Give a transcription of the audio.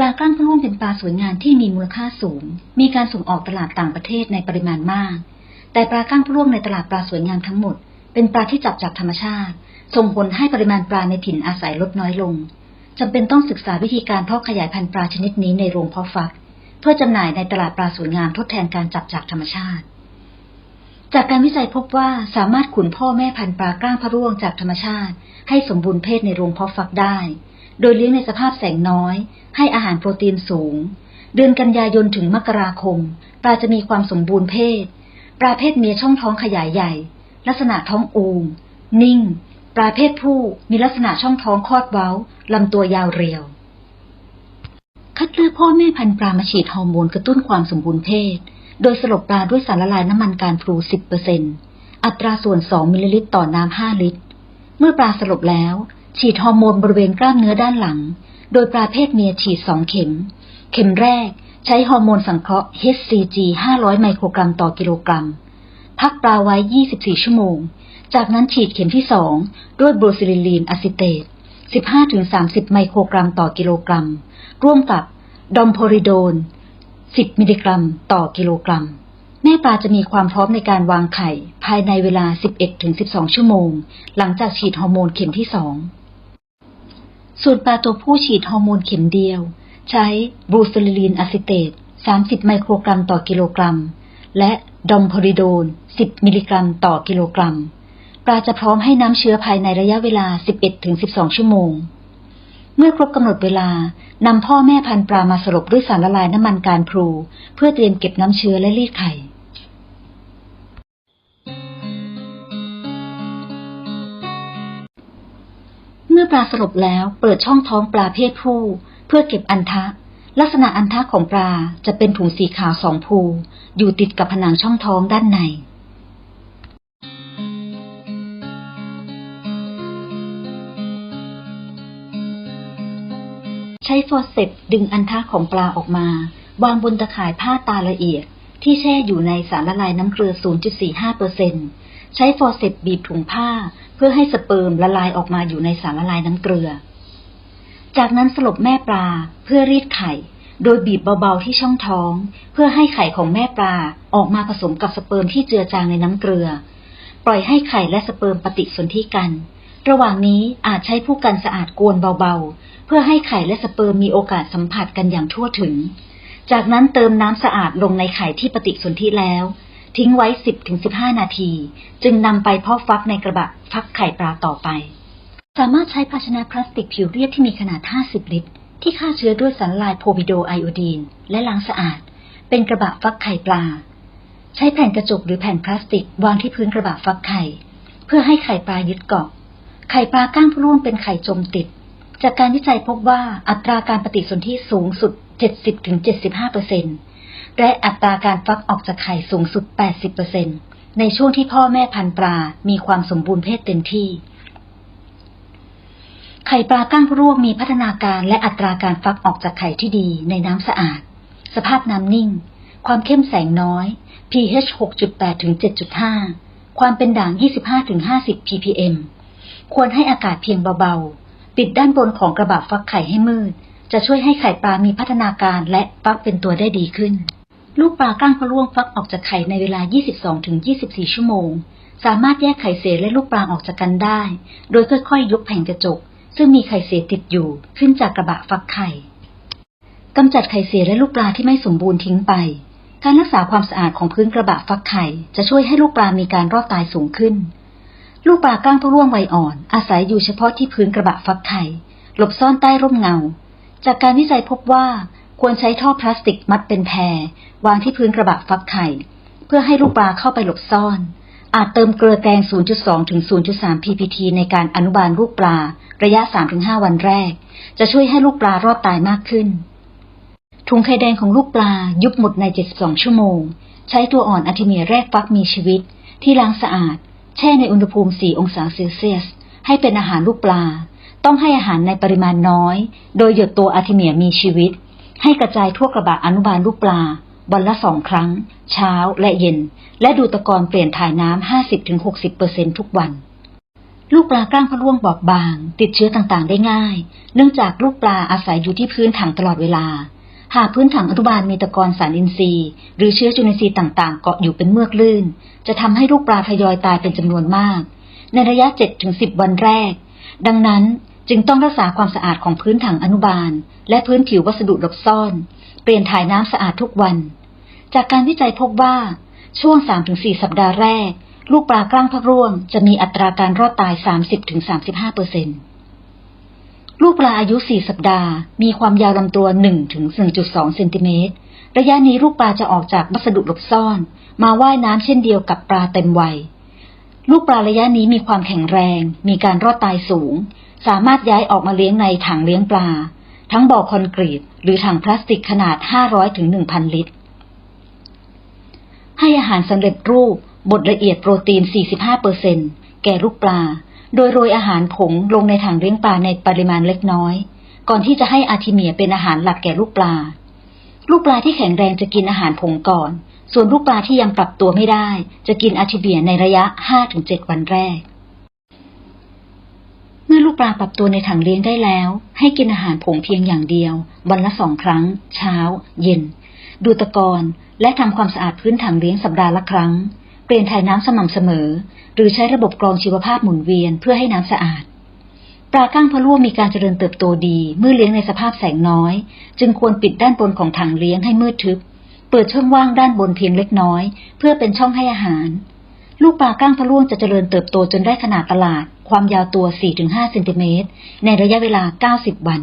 ปลากล้างพะร่วงเป็นปลาสวยงามที่มีมูลค่าสูง มีการส่งออกตลาดต่างประเทศในปริมาณมาก แต่ปลาก้างพะร่วงในตลาดปลาสวยงามทั้งหมด เป็นปลาที่จับจากธรรมชาติ ส่งผลให้ปริมาณปลาในถิ่นอาศัยลดน้อยลงจำเป็นต้องศึกษาวิธีการเพาะขยายพันธุ์ปลาชนิดนี้ในโรงเพาะฟัก เพื่อจำหน่ายในตลาดปลาสวยงามทดแทนการจับจากธรรมชาติ จากการวิจัยพบว่าสามารถขุนพ่อแม่พันธุ์ปลากล้างพะร่วงจากธรรมชาติ ให้สมบูรณ์เพศในโรงเพาะฟักได้ โดยเลี้ยงในสภาพแสงน้อย ให้อาหารโปรตีนสูง เดือนกันยายนถึงมกราคม ปลาจะมีความสมบูรณ์เพศ ปลาเพศเมียช่องท้องขยายใหญ่ ลักษณะท้องอูมนิ่ง ปลาเพศผู้มีลักษณะช่องท้องคลอดเว้า ลำตัวยาวเรียว คัดเลือกพ่อแม่พันธุ์ปลามาฉีดฮอร์โมนกระตุ้นความสมบูรณ์เพศ โดยสลบปลาด้วยสารละลายน้ำมันการพลู 10%อัตราส่วน 2 มิลลิลิตรต่อน้ำ 5 ลิตร เมื่อปลาสลบแล้ว ฉีดฮอร์โมนบริเวณกล้ามเนื้อด้านหลัง โดยปลาเพศเมียฉีด2เข็ม เข็มแรกใช้ฮอร์โมนสังเคราะห์ HCG 500 ไมโครกรัมต่อกิโลกรัม พักปลาไว้ 24 ชั่วโมง จากนั้นฉีดเข็มที่2ด้วยโบรซิลิลีนอะซิเตต 15-30 ไมโครกรัมต่อกิโลกรัม ร่วมกับดอมโพริโดน 10 มิลลิกรัมต่อกิโลกรัม แม่ปลาจะมีความพร้อมในการวางไข่ ภายในเวลา 11-12 ชั่วโมง หลังจากฉีดฮอร์โมนเข็มที่2 ส่วนปลาตัวผู้ฉีดฮอร์โมนเข็มเดียว ใช้บรูซิลินอะซิเตต 30 ไมโครกรัมต่อกิโลกรัม และดอมโพริโดน 10 มิลลิกรัมต่อกิโลกรัม ปลาจะพร้อมให้น้ำเชื้อภายในระยะเวลา 11-12 ชั่วโมง เมื่อครบกำหนดเวลานำพ่อแม่พันธุ์ปลามาสลบด้วยสารละลายน้ำมันการพลู เพื่อเตรียมเก็บน้ำเชื้อและรีดไข่ มื่อปลาสลบแล้วเปิดช่องท้องปลาเพศผู้ เพื่อเก็บอันทะ ลักษณะอันทะของปลาจะเป็นถุงสีขาวสองภูอยู่ติดกับผนังช่องท้องด้านในใช้ฟอร์เซปดึงอันทะของปลาออกมา วางบนตะข่ายผ้าตาละเอียด ที่แช่อยู่ในสารละลายน้ำเกลือ 0.45% ใช้ฟอร์เซปบีบถุงผ้า เพื่อให้สเปิร์มละลายออกมาอยู่ในสารละลายน้ำเกลือ จากนั้นสลบแม่ปลาเพื่อรีดไข่ โดยบีบเบาๆที่ช่องท้อง เพื่อให้ไข่ของแม่ปลาออกมาผสมกับสเปิร์มที่เจือจางในน้ำเกลือ ปล่อยให้ไข่และสเปิร์มปฏิสนธิกัน ระหว่างนี้อาจใช้ผู้กันสะอาดกวนเบาๆ เพื่อให้ไข่และสเปิร์มมีโอกาสสัมผัสกันอย่างทั่วถึง จากนั้นเติมน้ำสะอาดลงในไข่ที่ปฏิสนธิแล้ว ทิ้งไว้ 10-15 นาที จึงนำไปเพาะฟักในกระบะฟักไข่ปลาต่อไป สามารถใช้ภาชนะพลาสติกผิวเรียบที่มีขนาด 50 ลิตร ที่ฆ่าเชื้อด้วยสารละลายโพวิโดไอโอดีน และล้างสะอาด เป็นกระบะฟักไข่ปลา ใช้แผ่นกระจกหรือแผ่นพลาสติกวางที่พื้นกระบะฟักไข่ เพื่อให้ไข่ปลายึดเกาะ ไข่ปลาก้างร่วงเป็นไข่จมติด จากการวิจัยพบว่าอัตราการปฏิสนธิสูงสุด 70-75% และอัตราการฟักออกจากไข่สูงสุด 80%ในช่วงที่พ่อแม่พันปลา มีความสมบูรณ์เพศเต็มที่ ไข่ปลาก้างร่วงมีพัฒนาการและอัตราการฟักออกจากไข่ที่ดีในน้ำสะอาด สภาพน้ำนิ่ง ความเข้มแสงน้อย pH 6.8 ถึง 7.5 ความเป็นด่าง 25ถึง50 ppm ควรให้อากาศเพียงเบาๆ ปิดด้านบนของกระบะฟักไข่ให้มืด จะช่วยให้ไข่ปลามีพัฒนาการและฟักเป็นตัวได้ดีขึ้น ลูกปลาก้างพะร่วงฟักออกจากไข่ในเวลา 22-24 ชั่วโมง สามารถแยกไข่เสียและลูกปลาออกจากกันได้ โดยค่อยๆ ยกแผ่นกระจก ซึ่งมีไข่เสียติดอยู่ขึ้นจากกระบะฟักไข่กำจัดไข่เสียและลูกปลาที่ไม่สมบูรณ์ทิ้งไป การรักษาความสะอาดของพื้นกระบะฟักไข่จะช่วยให้ลูกปลามีการรอดตายสูงขึ้น ลูกปลาก้างพะร่วงวัยอ่อน อาศัยอยู่เฉพาะที่พื้นกระบะฟักไข่ หลบซ่อนใต้ร่มเงา จากการวิจัยพบว่าควรใช้ท่อพลาสติกมัดเป็นแพร วางที่พื้นกระบะฟักไข่ เพื่อให้ลูกปลาเข้าไปหลบซ่อน อาจเติมเกลือแกง 0.2 ถึง 0.3 ppT ในการอนุบาลลูกปลา ระยะ 3-5 วันแรก จะช่วยให้ลูกปลารอดตายมากขึ้น ถุงไข่แดงของลูกปลายุบหมดใน 72 ชั่วโมง ใช้ตัวอ่อนอะทิเมียแรกฟักมีชีวิต ที่ล้างสะอาด แช่ในอุณหภูมิ 4 องศาเซลเซียส ให้เป็นอาหารลูกปลา ต้องให้อาหารในปริมาณน้อย โดยหยดตัวอะทิเมียมีชีวิต ให้กระจายทั่วกระบะอนุบาลลูกปลา วันละสองครั้ง เช้าและเย็น และดูตะกอนเปลี่ยนถ่ายน้ำ50-60%ทุกวัน ลูกปลากล้างพะร่วงบอบบาง ติดเชื้อต่างๆ ได้ง่าย เนื่องจากลูกปลาอาศัยอยู่ที่พื้นถังตลอดเวลา หากพื้นถังอนุบาลมีตะกอนสารอินทรีย์ หรือเชื้อจุลินทรีย์ต่างๆ เกาะอยู่เป็นเมือกลื่น จะทำให้ลูกปลาทยอยตายเป็นจำนวนมาก ในระยะ 7-10 วันแรก ดังนั้นจึงต้องรักษาความสะอาดของพื้นถังอนุบาล และพื้นผิววัสดุหลบซ่อน เปลี่ยนถ่ายน้ำสะอาดทุกวัน จากการวิจัยพบว่าช่วง 3-4 สัปดาห์แรก ลูกปลากล้างพระร่วง จะมีอัตราการรอดตาย 30-35เปอร์เซ็นลูกปลาอายุ 4 สัปดาห์ มีความยาวลำตัว 1-1.2 เซนติเมตร ระยะนี้ลูกปลาจะออกจากวัสดุหลบซ่อน มาว่ายน้ำเช่นเดียวกับปลาเต็มวัย ลูกปลาระยะนี้มีความแข็งแรง มีการรอดตายสูง สามารถย้ายออกมาเลี้ยงในถังเลี้ยงปลา ทั้งบ่อคอนกรีต หรือถังพลาสติกขนาด 500-1,000 ลิตร ให้อาหารสำเร็จรูปบดละเอียดโปรตีน 45%แก่ลูกปลา โดยโรยอาหารผงลงในถังเลี้ยงปลาในปริมาณเล็กน้อย ก่อนที่จะให้อาทิเมียเป็นอาหารหลักแก่ลูกปลา ลูกปลาที่แข็งแรงจะกินอาหารผงก่อน ส่วนลูกปลาที่ยังปรับตัวไม่ได้ จะกินอาทิเมียในระยะ 5-7 วันแรก เมื่อลูกปลาปรับตัวในถังเลี้ยงได้แล้ว ให้กินอาหารผงเพียงอย่างเดียว วันละสองครั้ง เช้า เย็น ดูตะกอนและทำความสะอาดพื้นถังเลี้ยงสัปดาห์ละครั้ง เปลี่ยนถ่ายน้ำสม่ำเสมอ หรือใช้ระบบกรองชีวภาพหมุนเวียนเพื่อให้น้ำสะอาดปลาก้างพะล่วงมีการเจริญเติบโตดี เมื่อเลี้ยงในสภาพแสงน้อย จึงควรปิดด้านบนของถังเลี้ยงให้มืดทึบ เปิดช่องว่างด้านบนเพียงเล็กน้อย เพื่อเป็นช่องให้อาหาร ลูกปลาก้างทะล่วงจะเจริญเติบโตจนได้ขนาดตลาด ความยาวตัว 4-5เซนติเมตรในระยะเวลา 90 วัน